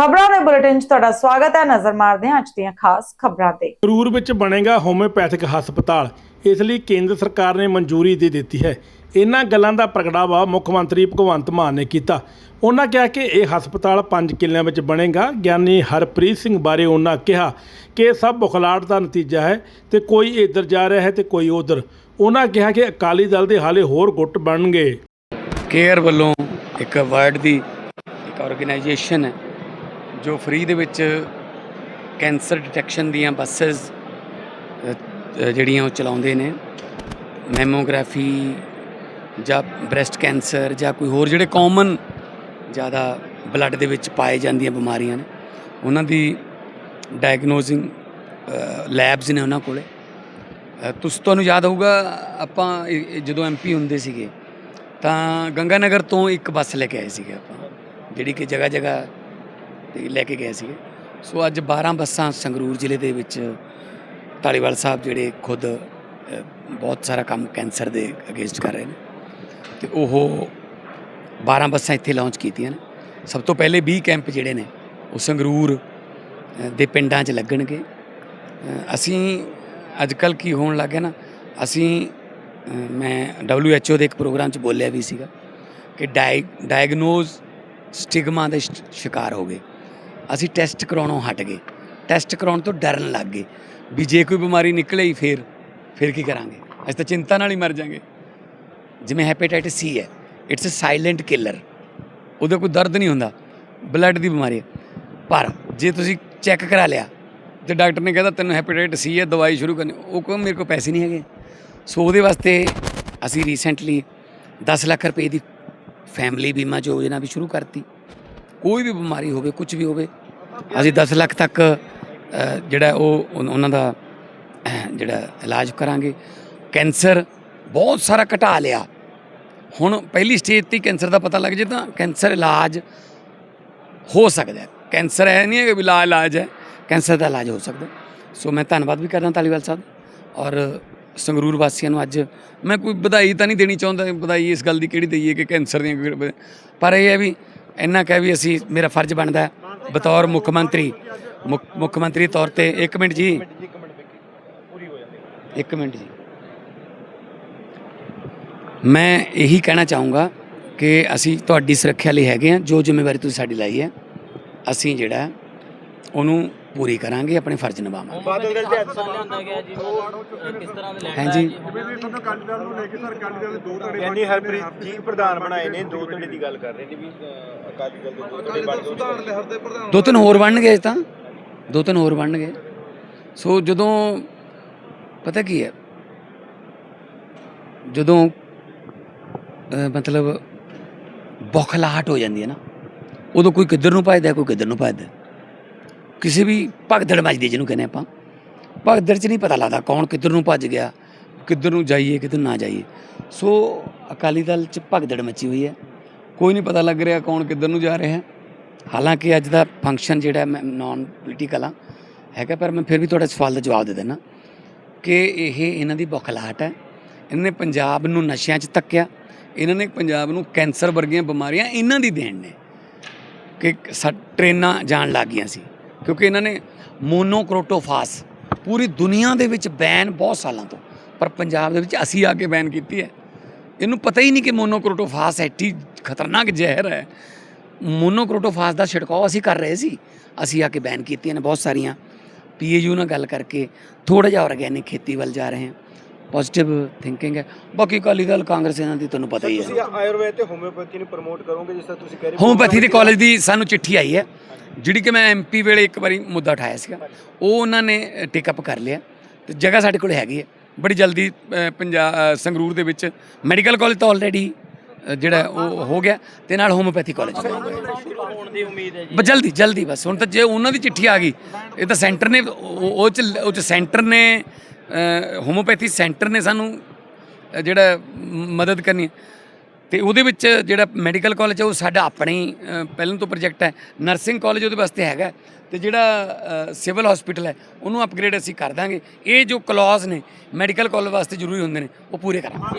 ਖਬਰਾਂ ਦੇ ਬੁਲੇਟਿਨ 'ਚ ਤੁਹਾਡਾ ਸਵਾਗਤ ਹੈ। ਨਜ਼ਰ ਮਾਰਦੇ ਹਾਂ ਅੱਜ ਦੀਆਂ ਖਾਸ ਖਬਰਾਂ ਤੇ। ਕਰੂਰ ਵਿੱਚ ਬਣੇਗਾ ਹੋਮਿਓਪੈਥਿਕ ਹਸਪਤਾਲ। ਇਸ ਲਈ ਕੇਂਦਰ ਸਰਕਾਰ ਨੇ ਮਨਜ਼ੂਰੀ ਦੇ ਦਿੱਤੀ ਹੈ। ਇਹਨਾਂ ਗੱਲਾਂ ਦਾ ਪ੍ਰਗਟਾਵਾ ਮੁੱਖ ਮੰਤਰੀ ਭਗਵੰਤ ਮਾਨ ਨੇ ਕੀਤਾ। ਉਹਨਾਂ ਕਿਹਾ ਕਿ ਇਹ ਹਸਪਤਾਲ 5 ਕਿੱਲਿਆਂ ਵਿੱਚ ਬਣੇਗਾ। ਗਿਆਨੀ ਹਰਪ੍ਰੀਤ ਸਿੰਘ ਬਾਰੇ ਉਹਨਾਂ ਕਿਹਾ ਕਿ ਇਹ ਸਭ ਬੁਖਲਾਟ ਦਾ ਨਤੀਜਾ ਹੈ ਤੇ ਕੋਈ ਇੱਧਰ ਜਾ ਰਿਹਾ ਹੈ ਤੇ ਕੋਈ ਉਧਰ। ਉਹਨਾਂ ਕਿਹਾ ਕਿ ਅਕਾਲੀ ਦਲ ਦੇ ਹਾਲੇ ਹੋਰ ਗੁੱਟ ਬਣਨਗੇ। ਕੇਅਰ ਵੱਲੋਂ ਇੱਕ ਵਰਲਡ ਦੀ ਇੱਕ ਆਰਗੇਨਾਈਜੇਸ਼ਨ ਹੈ। ਜੋ ਫ੍ਰੀ ਦੇ ਵਿੱਚ ਕੈਂਸਰ ਡਿਟੈਕਸ਼ਨ ਦੀਆਂ ਬੱਸਸ ਜਿਹੜੀਆਂ ਉਹ ਚਲਾਉਂਦੇ ਨੇ ਮੈਮੋਗ੍ਰਾਫੀ ਜਾਂ ਬ੍ਰੈਸਟ ਕੈਂਸਰ ਜਾਂ ਕੋਈ ਹੋਰ ਜਿਹੜੇ ਕਾਮਨ ਜ਼ਿਆਦਾ ਬਲੱਡ ਦੇ ਵਿੱਚ ਪਾਏ ਜਾਂਦੀਆਂ ਬਿਮਾਰੀਆਂ ਨੇ ਉਹਨਾਂ ਦੀ ਡਾਇਗਨੋਸਿੰਗ ਲੈਬਸ ਨੇ ਉਹਨਾਂ ਕੋਲੇ। ਅ, ਤੁਸੀਂ ਤੁਹਾਨੂੰ ਯਾਦ ਹੋਊਗਾ ਆਪਾਂ ਇਹ- ਇਹ ਜਦੋਂ ਐਮਪੀ ਹੁੰਦੇ ਸੀਗੇ ਤਾਂ ਗੰਗਾ ਨਗਰ ਤੋਂ ਇੱਕ ਬੱਸ ਲੈ ਕੇ ਆਏ ਸੀਗੇ ਆਪਾਂ ਜਿਹੜੀ ਕਿ ਜਗ੍ਹਾ ਜਗ੍ਹਾ ਤੇ ਲੈ ਕੇ ਗਏ ਸੀਗੇ। ਸੋ ਅੱਜ 12 ਬੱਸਾਂ ਸੰਗਰੂਰ ਜ਼ਿਲ੍ਹੇ ਦੇ ਵਿੱਚ ਢਾਲੀਵਾਲ ਸਾਹਿਬ ਜਿਹੜੇ ਖੁਦ ਬਹੁਤ ਸਾਰਾ ਕੰਮ ਕੈਂਸਰ ਦੇ ਅਗੇਂਸਟ ਕਰ ਰਹੇ ਨੇ। ਤੇ ਉਹ 12 ਬੱਸਾਂ ਇੱਥੇ ਲਾਂਚ ਕੀਤੀਆਂ ਨੇ। ਸਭ ਤੋਂ ਪਹਿਲੇ 20 ਕੈਂਪ ਜਿਹੜੇ ਨੇ ਉਹ ਸੰਗਰੂਰ ਦੇ ਪਿੰਡਾਂ 'ਚ ਲੱਗਣਗੇ। ਅਸੀਂ ਅੱਜ ਕੱਲ ਕੀ ਹੋਣ ਲੱਗ ਗਿਆ ਨਾ ਅਸੀਂ ਅ, ਮੈਂ WHO ਦੇ ਇੱਕ ਪ੍ਰੋਗਰਾਮ 'ਚ ਬੋਲਿਆ ਵੀ ਸੀਗਾ ਕਿ ਡਾਇ ਡਾਇਗਨੋਜ਼ ਸਟਿਗਮਾ ਦੇ ਸ਼ਿਕਾਰ ਹੋ ਗਏ। ਅਸੀਂ ਟੈਸਟ ਕਰਾਉਣੋਂ ਹਟ ਗਏ। ਟੈਸਟ ਕਰਾਉਣ ਤੋਂ ਡਰਨ ਲੱਗ ਗਏ। ਵੀ ਜੇ ਕੋਈ ਬਿਮਾਰੀ ਨਿਕਲੇ ਹੀ ਫੇਰ, ਫਿਰ ਕੀ ਕਰਾਂਗੇ? ਅਸੀਂ ਤਾਂ ਚਿੰਤਾ ਨਾਲ ਹੀ ਮਰ ਜਾਾਂਗੇ। ਜਿਵੇਂ ਹੈਪੇਟਾਈਟਿਸ ਸੀ ਹੈ ਇਟਸ ਅ ਸਾਇਲੈਂਟ ਕਿਲਰ ਉਹਦਾ ਕੋਈ ਦਰਦ ਨਹੀਂ ਹੁੰਦਾ। ਬਲੱਡ ਦੀ ਬਿਮਾਰੀ ਹੈ। ਪਰ ਜੇ ਤੁਸੀਂ ਚੈੱਕ ਕਰਾ ਲਿਆ, ਤੇ ਡਾਕਟਰ ਨੇ ਕਹਿੰਦਾ ਤੈਨੂੰ ਹੈਪੇਟਾਈਟਿਸ ਸੀ ਹੈ, ਦਵਾਈ ਸ਼ੁਰੂ ਕਰਨੀ, ਉਹ ਕਹੋ ਮੇਰੇ ਕੋਲ ਪੈਸੇ ਨਹੀਂ ਹੈਗੇ। ਸੋ ਉਹਦੇ ਵਾਸਤੇ ਅਸੀਂ ਰੀਸੈਂਟਲੀ 10 ਲੱਖ ਰੁਪਏ ਦੀ ਫੈਮਿਲੀ ਬੀਮਾ ਯੋਜਨਾ ਵੀ ਸ਼ੁਰੂ ਕਰਤੀ। ਕੋਈ ਵੀ ਬਿਮਾਰੀ ਹੋਵੇ ਕੁਝ ਵੀ ਹੋਵੇ ਅਸੀਂ 10 ਲੱਖ ਤੱਕ ਜਿਹੜਾ ਉਹ ਉਹਨਾਂ ਦਾ ਜਿਹੜਾ ਇਲਾਜ ਕਰਾਂਗੇ। ਕੈਂਸਰ ਬਹੁਤ ਸਾਰਾ ਘਟਾ ਲਿਆ। ਹੁਣ ਪਹਿਲੀ ਸਟੇਜ ਤੇ ਕੈਂਸਰ ਦਾ ਪਤਾ ਲੱਗ ਜੇ ਤਾਂ ਕੈਂਸਰ ਇਲਾਜ ਹੋ ਸਕਦਾ ਹੈ। ਕੈਂਸਰ ਹੈ ਨਹੀਂ ਹੈ ਕਿ ਵੀ ਲਾ, ਇਲਾਜ ਹੈ। ਕੈਂਸਰ ਦਾ ਇਲਾਜ ਹੋ ਸਕਦਾ ਸੋ ਮੈਂ ਧੰਨਵਾਦ ਵੀ ਕਰਦਾ ਧਾਲੀਵਾਲ ਸਾਹਿਬ ਔਰ ਸੰਗਰੂਰ ਵਾਸੀਆਂ ਨੂੰ ਅੱਜ। ਮੈਂ ਕੋਈ ਵਧਾਈ ਤਾਂ ਨਹੀਂ ਦੇਣੀ ਚਾਹੁੰਦਾ, ਵਧਾਈ ਇਸ ਗੱਲ ਦੀ ਕਿਹੜੀ ਦਈਏ ਕਿ ਕੈਂਸਰ ਦੀਆਂ ਪਰ ਇਹ ਹੈ ਵੀ ਇੰਨਾ ਕਹਿ ਵੀ ਅਸੀਂ ਮੇਰਾ ਫਰਜ਼ ਬਣਦਾ ਹੈ। ਬਤੌਰ ਮੁੱਖ ਮੰਤਰੀ, ਮੁੱਖ ਮੁੱਖ ਮੰਤਰੀ ਤੌਰ ਤੇ 1 ਮਿੰਟ ਜੀ। ਇੱਕ ਮਿੰਟ ਜੀ। ਮੈਂ ਇਹੀ ਕਹਿਣਾ ਚਾਹੂੰਗਾ ਕਿ ਅਸੀਂ ਤੁਹਾਡੀ ਸੁਰੱਖਿਆ ਲਈ ਹੈਗੇ ਹਾਂ, ਜੋ ਜ਼ਿੰਮੇਵਾਰੀ ਤੁਸੀਂ ਸਾਡੀ ਲਾਈ ਹੈ, ਅਸੀਂ ਜਿਹੜਾ ਉਹਨੂੰ ਪੂਰੀ ਕਰਾਂਗੇ ਆਪਣੇ ਫਰਜ਼ ਨਿਭਾਵਾਂਗੇ। ਬਾਦਲ ਦੇ ਹੱਥ ਲਿਆਂਦਾ ਗਿਆ ਜੀ ਉਹ ਕਿਸ ਤਰ੍ਹਾਂ ਦੇ ਲੈਣਾ ਹਾਂਜੀ। ਯਾਨੀ ਹਰਪ੍ਰੀਤ ਜੀ ਪ੍ਰਧਾਨ ਬਣਾਏ ਨੇ? ਦੋ ਧੜੇ ਦੀ ਗੱਲ ਕਰ ਰਹੇ ਨੇ ਵੀ ਅ, ਅਕਾਲੀ ਦਲ ਦੇ ਦੋ ਧੜੇ ਬਣ ਗਏ ਦੋ ਤਿੰਨ ਹੋਰ ਬਣਨਗੇ ਤਾਂ। ਦੋ ਤਿੰਨ ਹੋਰ ਬਣਨਗੇ। ਸੋ ਜਦੋਂ ਪਤਾ ਕੀ ਹੈ? ਜਦੋਂ ਮਤਲਬ ਬੌਖਲਾਹਟ ਹੋ ਜਾਂਦੀ ਹੈ ਨਾ ਉਦੋਂ ਕੋਈ ਕਿੱਧਰ ਨੂੰ ਭੱਜਦਾ ਕੋਈ ਕਿੱਧਰ ਨੂੰ ਭੱਜਦਾ। ਕਿਸੇ ਵੀ ਭਗਦੜ ਮੱਚਦੀ ਜਿਹਨੂੰ ਕਹਿੰਦੇ ਆਪਾਂ। ਭਗਦੜ 'ਚ ਨਹੀਂ ਪਤਾ ਲੱਗਦਾ ਕੌਣ ਕਿੱਧਰ ਨੂੰ ਭੱਜ ਗਿਆ, ਕਿੱਧਰ ਨੂੰ ਜਾਈਏ, ਕਿੱਧਰ ਨਾ ਜਾਈਏ। ਸੋ ਅਕਾਲੀ ਦਲ 'ਚ ਭਗਦੜ ਮੱਚੀ ਹੋਈ ਹੈ। ਕੋਈ ਨਹੀਂ ਪਤਾ ਲੱਗ ਰਿਹਾ ਕੌਣ ਕਿੱਧਰ ਨੂੰ ਜਾ ਰਿਹਾ ਹੈ। ਹਾਲਾਂਕਿ ਅੱਜ ਦਾ ਫੰਕਸ਼ਨ ਜਿਹੜਾ ਮੈਂ ਨਾਨ ਪੋਲੀਟੀਕਲ ਆ ਹੈਗਾ, ਪਰ ਮੈਂ ਫਿਰ ਵੀ ਤੁਹਾਡੇ ਸਵਾਲ ਦਾ ਜਵਾਬ ਦੇ ਦੇਣਾ ਕਿ ਇਹ ਇਹਨਾਂ ਦੀ ਬੌਖਲਾਹਟ ਹੈ। ਇਹਨਾਂ ਨੇ ਪੰਜਾਬ ਨੂੰ ਨਸ਼ਿਆਂ 'ਚ ਤੱਕਿਆ ਇਹਨਾਂ ਨੇ ਪੰਜਾਬ ਨੂੰ ਕੈਂਸਰ ਵਰਗੀਆਂ ਬਿਮਾਰੀਆਂ ਇਹਨਾਂ ਦੀ ਦੇਣ ਨੇ। ਕਿ ਸਾ, ਟ੍ਰੇਨਾਂ ਜਾਣ ਲੱਗ ਗਈਆਂ ਸੀ। ਕਿਉਂਕਿ ਇਹਨਾਂ ਨੇ ਮੋਨੋਕ੍ਰੋਟੋਫਾਸ ਪੂਰੀ ਦੁਨੀਆ ਦੇ ਵਿੱਚ ਬੈਨ ਬਹੁਤ ਸਾਲਾਂ ਤੋਂ ਪਰ ਪੰਜਾਬ ਦੇ ਵਿੱਚ ਅਸੀਂ ਆ ਕੇ ਬੈਨ ਕੀਤੀ ਹੈ। ਇਹਨੂੰ ਪਤਾ ਹੀ ਨਹੀਂ ਕਿ ਮੋਨੋਕ੍ਰੋਟੋਫਾਸ ਐਟੀ ਖਤਰਨਾਕ ਜ਼ਹਿਰ ਹੈ। ਮੋਨੋਕ੍ਰੋਟੋਫਾਸ ਦਾ ਛਿੜਕਾਅ ਅਸੀਂ ਕਰ ਰਹੇ ਸੀ ਅਸੀਂ ਆ ਕੇ ਬੈਨ ਕੀਤੀਆਂ ਨੇ ਬਹੁਤ ਸਾਰੀਆਂ। ਪੀਏਯੂ ਨਾਲ ਗੱਲ ਕਰਕੇ ਥੋੜਾ ਜਿਹਾ ਆਰਗੈਨਿਕ ਖੇਤੀ ਵੱਲ ਜਾ ਰਹੇ ਹਾਂ। ਪੋਜ਼ਿਟਿਵ ਥਿੰਕਿੰਗ ਹੈ। ਬਾਕੀ ਅਕਾਲੀ ਦਲ ਕਾਂਗਰਸ ਇਹਨਾਂ ਦੀ ਤੁਹਾਨੂੰ ਪਤਾ ਹੀ ਤੁਸੀਂ ਹੈ ਆਯੁਰਵੇਦ ਤੇ ਹੋਮਿਓਪੈਥੀ ਨੂੰ ਪ੍ਰਮੋਟ ਕਰੋਗੇ ਜਿਸ ਤਰ੍ਹਾਂ ਤੁਸੀਂ ਕਹਿ ਰਹੇ ਹੋ ਹੋਮਪੈਥੀ ਦੇ ਕਾਲਜ ਦੀ ਸਾਨੂੰ ਚਿੱਠੀ ਆਈ ਹੈ। ਜਿਹੜੀ ਕਿ ਮੈਂ ਐਮਪੀ ਵੇਲੇ ਇੱਕ ਵਾਰੀ ਮੁੱਦਾ ਉਠਾਇਆ ਸੀਗਾ, ਉਹ ਉਹਨਾਂ ਨੇ ਟੇਕ ਅਪ ਕਰ ਲਿਆ। ਤੇ ਜਗ੍ਹਾ ਸਾਡੇ ਕੋਲ ਹੈਗੀ ਹੈ। ਬੜੀ ਜਲਦੀ ਪੰਜਾਬ ਸੰਗਰੂਰ ਦੇ ਵਿੱਚ ਮੈਡੀਕਲ ਕਾਲਜ ਤਾਂ ਆਲਰੇਡੀ ਜਿਹੜਾ ਉਹ ਹੋ ਗਿਆ ਤੇ ਨਾਲ ਹੋਮੋਪੈਥੀ ਕਾਲਜ ਸ਼ੁਰੂ ਹੋਣ ਦੀ ਉਮੀਦ ਹੈ ਬਸ ਜਲਦੀ ਜਲਦੀ ਬਸ। ਹੁਣ ਤਾਂ ਜੇ ਉਹਨਾਂ ਦੀ ਚਿੱਠੀ ਆ ਗਈ, ਇਹ ਤਾਂ ਸੈਂਟਰ ਨੇ, ਉਹ ਉਹ ਚ ਉਹ ਚ ਸੈਂਟਰ ਨੇ ਹੋਮੋਪੈਥੀ ਸੈਂਟਰ ਨੇ ਸਾਨੂੰ ਜਿਹੜਾ ਮਦਦ ਕਰਨੀ ਹੈ। ਤੇ ਉਹਦੇ ਵਿੱਚ ਜਿਹੜਾ ਮੈਡੀਕਲ ਕਾਲਜ ਹੈ ਉਹ ਸਾਡਾ ਆਪਣਾ ਹੀ ਅ, ਪਹਿਲਾਂ ਤੋਂ ਪ੍ਰੋਜੈਕਟ ਹੈ। ਨਰਸਿੰਗ ਕਾਲਜ ਉਹਦੇ ਵਾਸਤੇ ਹੈਗਾ ਤੇ ਜਿਹੜਾ ਸਿਵਲ ਹਸਪੀਟਲ ਹੈ ਉਹਨੂੰ ਅਪਗ੍ਰੇਡ ਅਸੀਂ ਕਰ ਦਾਂਗੇ। ਇਹ ਜੋ ਕਲੌਜ਼ ਨੇ ਮੈਡੀਕਲ ਕਾਲਜ ਵਾਸਤੇ ਜ਼ਰੂਰੀ ਹੁੰਦੇ ਨੇ ਉਹ ਪੂਰੇ ਕਰਾਂਗੇ।